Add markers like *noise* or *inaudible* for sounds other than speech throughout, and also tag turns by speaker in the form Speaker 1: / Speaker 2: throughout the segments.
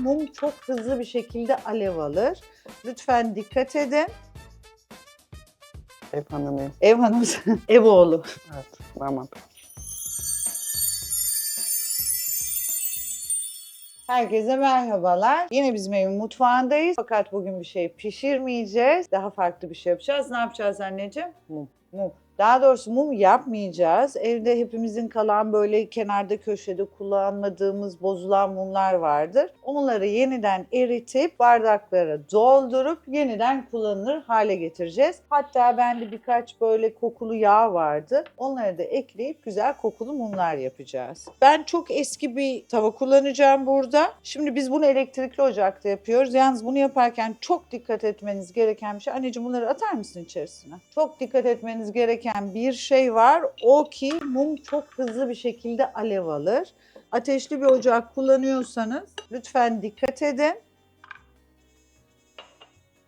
Speaker 1: mum çok hızlı bir şekilde alev alır. Lütfen dikkat edin.
Speaker 2: Ev hanımıyım.
Speaker 1: Ev hanımı, *laughs* ev oğlu.
Speaker 2: Evet. Damat.
Speaker 1: Herkese merhabalar. Yine bizim evin mutfağındayız. Fakat bugün bir şey pişirmeyeceğiz. Daha farklı bir şey yapacağız. Ne yapacağız anneciğim?
Speaker 2: Mum.
Speaker 1: Mum. Daha doğrusu mum yapmayacağız. Evde hepimizin kalan böyle kenarda köşede kullanmadığımız bozulan mumlar vardır. Onları yeniden eritip bardaklara doldurup yeniden kullanılır hale getireceğiz. Hatta bende birkaç böyle kokulu yağ vardı. Onları da ekleyip güzel kokulu mumlar yapacağız. Ben çok eski bir tava kullanacağım burada. Şimdi biz bunu elektrikli ocakta yapıyoruz. Yalnız bunu yaparken çok dikkat etmeniz gereken bir şey. Anneciğim bunları atar mısın içerisine? Çok dikkat etmeniz gereken bir şey var. O ki mum çok hızlı bir şekilde alev alır. Ateşli bir ocak kullanıyorsanız lütfen dikkat edin.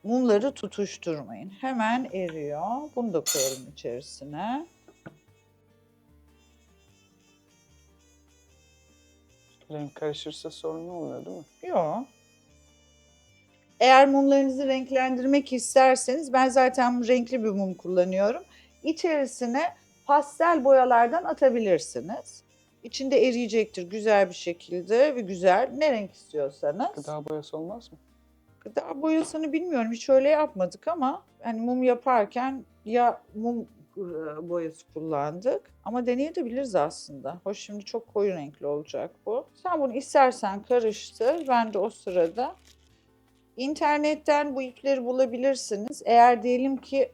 Speaker 1: Mumları tutuşturmayın. Hemen eriyor. Bunu da koyalım içerisine.
Speaker 2: Renk karışırsa sorun olmuyor değil mi?
Speaker 1: Yok. Eğer mumlarınızı renklendirmek isterseniz ben zaten renkli bir mum kullanıyorum. İçerisine pastel boyalardan atabilirsiniz. İçinde eriyecektir güzel bir şekilde ve güzel ne renk istiyorsanız.
Speaker 2: Gıda boyası olmaz mı?
Speaker 1: Gıda boyasını bilmiyorum hiç öyle yapmadık ama hani mum yaparken ya mum e, boyası kullandık ama deneyebiliriz aslında. Hoş şimdi çok koyu renkli olacak bu. Sen bunu istersen karıştır. Ben de o sırada internetten bu ipleri bulabilirsiniz. Eğer diyelim ki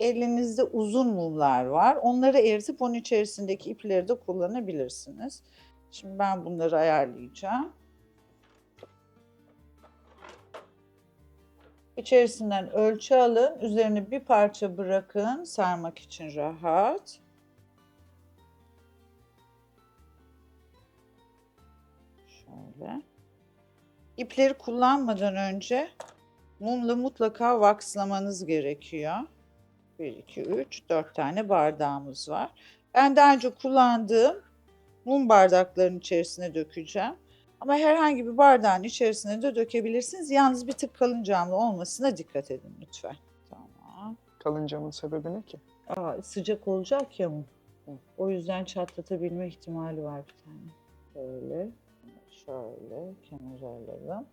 Speaker 1: elinizde uzun mumlar var. Onları eritip onun içerisindeki ipleri de kullanabilirsiniz. Şimdi ben bunları ayarlayacağım. İçerisinden ölçü alın. Üzerine bir parça bırakın sarmak için rahat. Şöyle. İpleri kullanmadan önce mumla mutlaka vakslamanız gerekiyor. 1, 2, 3, 4 tane bardağımız var. Ben daha önce kullandığım mum bardaklarının içerisine dökeceğim. Ama herhangi bir bardağın içerisine de dökebilirsiniz. Yalnız bir tık kalın camlı olmasına dikkat edin lütfen. Tamam.
Speaker 2: Kalın camın sebebi ne ki?
Speaker 1: Aa, sıcak olacak ya mum. O yüzden çatlatabilme ihtimali var bir tane. Böyle. Şöyle kenara alalım.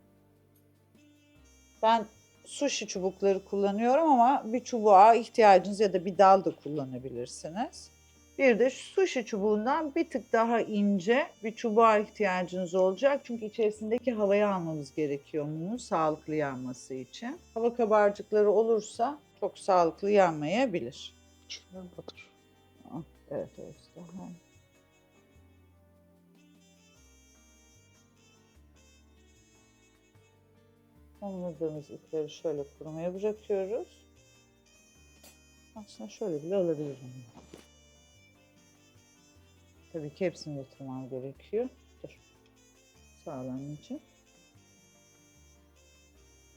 Speaker 1: Ben sushi çubukları kullanıyorum ama bir çubuğa ihtiyacınız ya da bir dal da kullanabilirsiniz. Bir de sushi çubuğundan bir tık daha ince bir çubuğa ihtiyacınız olacak. Çünkü içerisindeki havayı almamız gerekiyor mumun sağlıklı yanması için. Hava kabarcıkları olursa çok sağlıklı yanmayabilir.
Speaker 2: Şuraya batır.
Speaker 1: Evet evet. Daha. Anladığımız ipleri şöyle kurumaya bırakıyoruz. Aslında şöyle bile alabilirim. Tabii ki hepsini yatırmam gerekiyor. Dur. Sağlam için.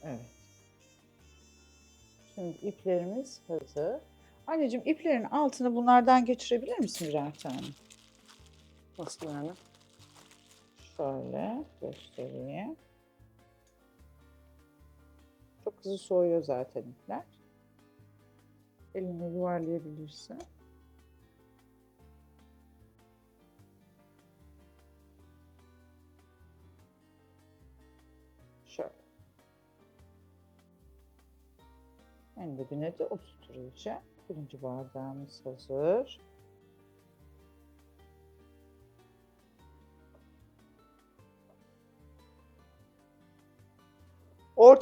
Speaker 1: Evet. Şimdi iplerimiz hazır. Anneciğim iplerin altını bunlardan geçirebilir misin birer tane?
Speaker 2: Nasıl yani?
Speaker 1: Şöyle göstereyim. Çok hızlı soğuyor zaten ipler. Eline yuvarlayabilirsin. Şöyle. En dibine de oturtacağım. Birinci bardağımız hazır.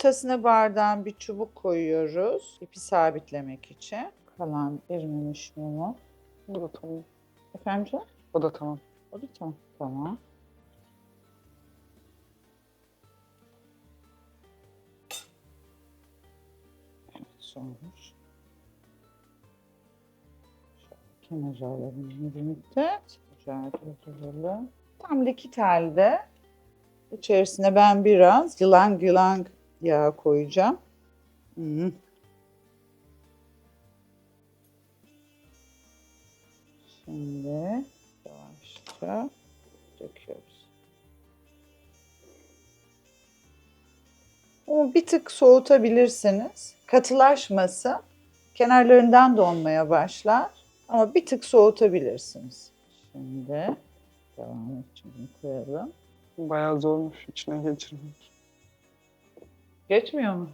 Speaker 1: Ortasına bardağın bir çubuk koyuyoruz. İpi sabitlemek için. Kalan erimemiş mumu.
Speaker 2: Bu da tamam.
Speaker 1: Efendim?
Speaker 2: O da tamam.
Speaker 1: O da tamam. Tamam. Şöyle kenara alalım birlikte. Ocağı durduralım. Tam likit halde içerisine ben biraz yılan yılan yağı koyacağım. Hı. Şimdi yavaşça döküyoruz. Mumu bir tık soğutabilirsiniz. Katılaşmasın. Kenarlarından donmaya başlar. Ama bir tık soğutabilirsiniz. Şimdi devam bunu koyalım.
Speaker 2: Bayağı zormuş içine geçirmek.
Speaker 1: Geçmiyor mu?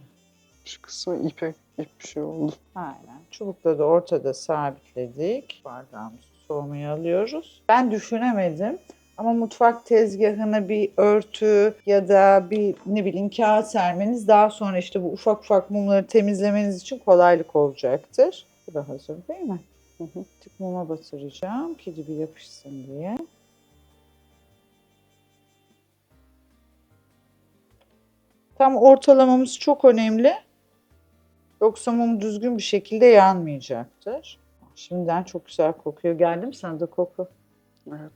Speaker 2: Şu kısmı ipek, ip bir şey oldu.
Speaker 1: Aynen. Çubukla da ortada sabitledik. Bardağımızı soğumaya alıyoruz. Ben düşünemedim. Ama mutfak tezgahına bir örtü ya da bir ne bileyim kağıt sermeniz daha sonra işte bu ufak ufak mumları temizlemeniz için kolaylık olacaktır. Bu da hazır değil mi?
Speaker 2: Hı hı.
Speaker 1: Tık muma batıracağım ki dibi yapışsın diye. Tam ortalamamız çok önemli. Yoksa mum düzgün bir şekilde yanmayacaktır. Şimdiden çok güzel kokuyor. Geldi mi sana da koku?
Speaker 2: Evet.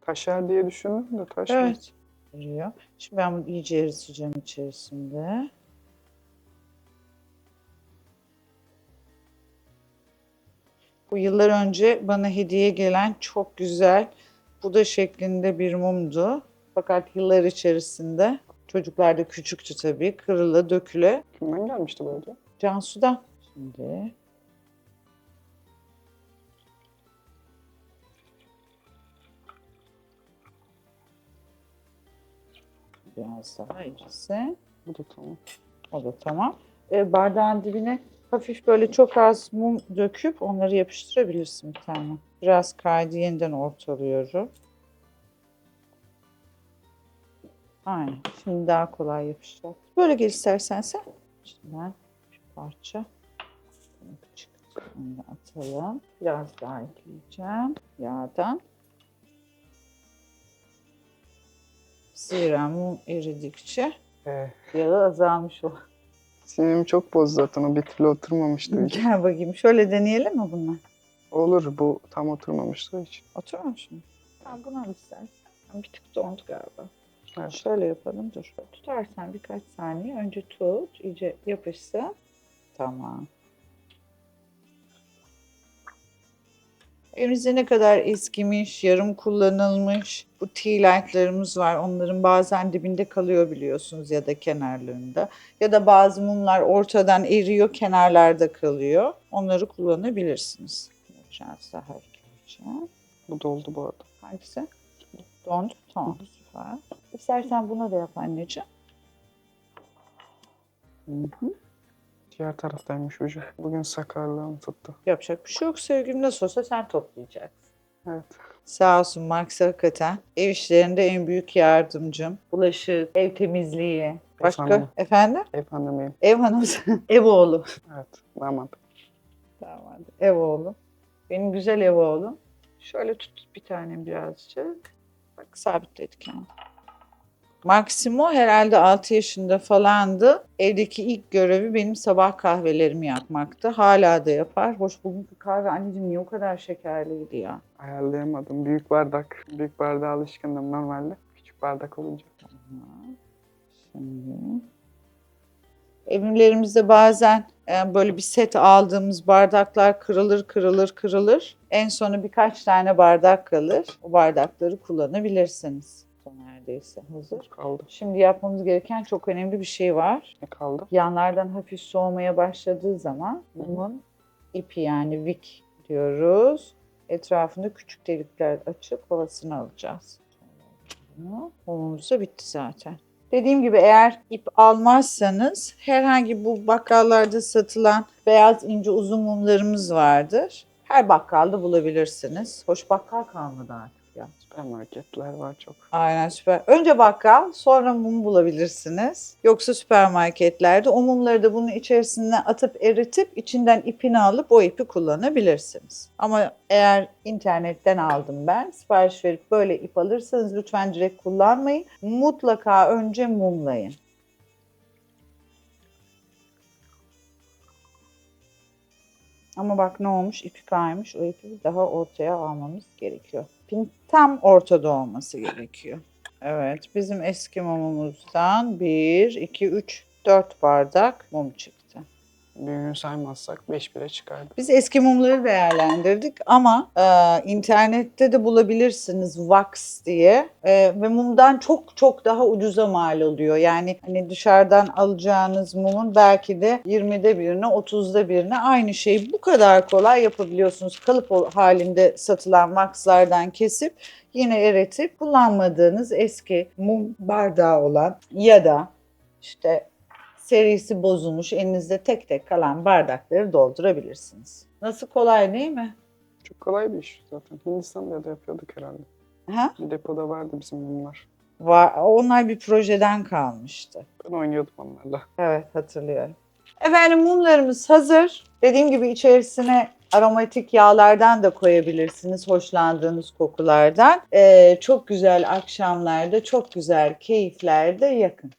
Speaker 2: Taşar diye düşündüm de taşmadı.
Speaker 1: Evet. Geliyor. Şimdi ben bunu iyice eriteceğim içerisinde. Bu yıllar önce bana hediye gelen çok güzel Buda şeklinde bir mumdu. Fakat yıllar içerisinde çocuklar da küçüktü tabii. Kırıla döküle
Speaker 2: Kimden gelmişti böyle?
Speaker 1: Cansu'dan. Şimdi biraz daha iyice.
Speaker 2: Bu da tamam.
Speaker 1: O da tamam. E, bardağın dibine hafif böyle çok az mum döküp onları yapıştırabilirsin bir tane. Biraz kaydı yeniden ortalıyorum. Aynen. Şimdi daha kolay yapışacak. Böyle gel istersen sen. İçinden bir parça. Bunu küçük da atalım. Biraz daha ekleyeceğim yağdan. Zira mum eridikçe
Speaker 2: Ee,
Speaker 1: yağı azalmış olur.
Speaker 2: sinirimi çok bozdu zaten. O bir türlü oturmamıştı. *laughs*
Speaker 1: Gel bakayım. Şöyle deneyelim mi bunlar?
Speaker 2: Olur bu tam oturmamıştı hiç.
Speaker 1: Oturmamış mı? Tamam bunu al istersen. Bir tık dondu galiba.
Speaker 2: Evet.
Speaker 1: Şöyle yapalım dur. Tutarsan birkaç saniye önce tut. iyice yapışsın. Tamam. Elimizde ne kadar eskimiş, yarım kullanılmış bu tea light'larımız var. Onların bazen dibinde kalıyor biliyorsunuz ya da kenarlarında. Ya da bazı mumlar ortadan eriyor, kenarlarda kalıyor. Onları kullanabilirsiniz. Biraz daha ekleyeceğim.
Speaker 2: Bu doldu bu arada.
Speaker 1: Hangisi? Dondu. Tamam süper. İstersen buna da yap anneciğim. Hı hı.
Speaker 2: Diğer taraftaymış ucu. Bugün sakarlığım tuttu.
Speaker 1: Yapacak bir şey yok sevgilim. Nasıl olsa sen toplayacaksın.
Speaker 2: Evet.
Speaker 1: Sağ olsun Max hakikaten. Ev işlerinde en büyük yardımcım. Bulaşık, ev temizliği. Başka?
Speaker 2: Efendim?
Speaker 1: Efendim?
Speaker 2: Efendim
Speaker 1: Ev hanımı. *laughs* ev oğlu.
Speaker 2: Evet. Damat.
Speaker 1: Tamam. Ev oğlu. Benim güzel ev oğlum. Şöyle tut bir tane birazcık. Sabitledik yani. Maximo herhalde 6 yaşında falandı. Evdeki ilk görevi benim sabah kahvelerimi yapmaktı. Hala da yapar. Hoş bugünkü kahve anneciğim niye o kadar şekerliydi ya?
Speaker 2: Ayarlayamadım. Büyük bardak. Büyük bardağa alışkındım normalde. Küçük bardak olunca.
Speaker 1: Şimdi. Evlerimizde bazen e, böyle bir set aldığımız bardaklar kırılır, kırılır, kırılır. En sona birkaç tane bardak kalır. O bardakları kullanabilirsiniz. Neredeyse hazır.
Speaker 2: Kaldı.
Speaker 1: Şimdi yapmamız gereken çok önemli bir şey var.
Speaker 2: Ne kaldı?
Speaker 1: Yanlardan hafif soğumaya başladığı zaman mumun ipi yani wick diyoruz. Etrafında küçük delikler açıp havasını alacağız. Mumumuz da bitti zaten. Dediğim gibi eğer ip almazsanız herhangi bu bakkallarda satılan beyaz ince uzun mumlarımız vardır. Her bakkalda bulabilirsiniz. Hoş bakkal kalmadı artık ya.
Speaker 2: Süpermarketler var çok.
Speaker 1: Aynen süper. Önce bakkal, sonra mum bulabilirsiniz. Yoksa süpermarketlerde o mumları da bunun içerisine atıp eritip içinden ipini alıp o ipi kullanabilirsiniz. Ama eğer internetten aldım ben, sipariş verip böyle ip alırsanız lütfen direkt kullanmayın. Mutlaka önce mumlayın. Ama bak ne olmuş? İpi kaymış. O ipi daha ortaya almamız gerekiyor. İpin tam ortada olması gerekiyor. Evet, bizim eski mumumuzdan 1, 2, 3, 4 bardak mum çıktı.
Speaker 2: Büyüğünü saymazsak 5 bile çıkardı.
Speaker 1: Biz eski mumları değerlendirdik ama e, internette de bulabilirsiniz wax diye E, ve mumdan çok çok daha ucuza mal oluyor. Yani hani dışarıdan alacağınız mumun belki de 20'de birine 30'da birine aynı şeyi bu kadar kolay yapabiliyorsunuz. Kalıp halinde satılan waxlardan kesip yine eritip kullanmadığınız eski mum bardağı olan ya da işte serisi bozulmuş elinizde tek tek kalan bardakları doldurabilirsiniz. Nasıl kolay değil mi?
Speaker 2: Çok kolay bir iş zaten. Hindistan'da da yapıyorduk herhalde.
Speaker 1: Ha?
Speaker 2: Bir depoda vardı bizim bunlar.
Speaker 1: Var, onlar bir projeden kalmıştı.
Speaker 2: Ben oynuyordum onlarla.
Speaker 1: Evet hatırlıyorum. Efendim mumlarımız hazır. Dediğim gibi içerisine aromatik yağlardan da koyabilirsiniz hoşlandığınız kokulardan. Ee, çok güzel akşamlarda, çok güzel keyiflerde yakın.